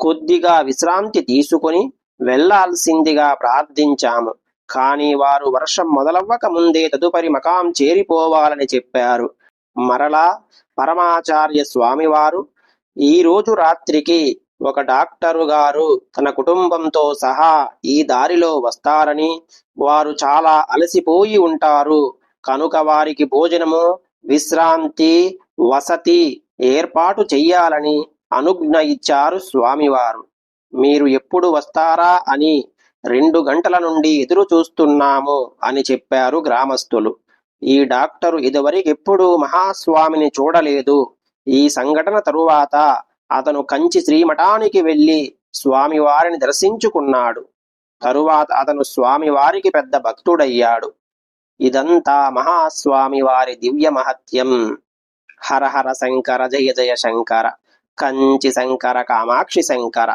కొద్దిగా విశ్రాంతి తీసుకుని వెళ్ళాల్సిందిగా ప్రార్థించాము. కానీ వారు వర్షం మొదలవ్వక ముందే తదుపరి మకాం చేరిపోవాలని చెప్పారు. మరలా పరమాచార్య స్వామివారు ఈరోజు రాత్రికి ఒక డాక్టరు గారు తన కుటుంబంతో సహా ఈ దారిలో వస్తారని వారు చాలా అలసిపోయి ఉంటారు. కనుక వారికి భోజనము విశ్రాంతి వసతి ఏర్పాటు చెయ్యాలని అనుజ్ఞ ఇచ్చారు స్వామివారు. మీరు ఎప్పుడు వస్తారా అని రెండు గంటల నుండి ఎదురు చూస్తున్నాము అని చెప్పారు గ్రామస్తులు ఈ డాక్టరు ఇదివరకెప్పుడు మహాస్వామిని చూడలేదు. ఈ సంఘటన తరువాత అతను కంచి శ్రీమఠానికి వెళ్ళి స్వామివారిని దర్శించుకున్నాడు. తరువాత అతను స్వామివారికి పెద్ద భక్తుడయ్యాడు. ఇదంతా మహాస్వామి వారి దివ్య మహత్యం. హర హర శంకర జయ జయ శంకర. కంచి శంకర కామాక్షి శంకర.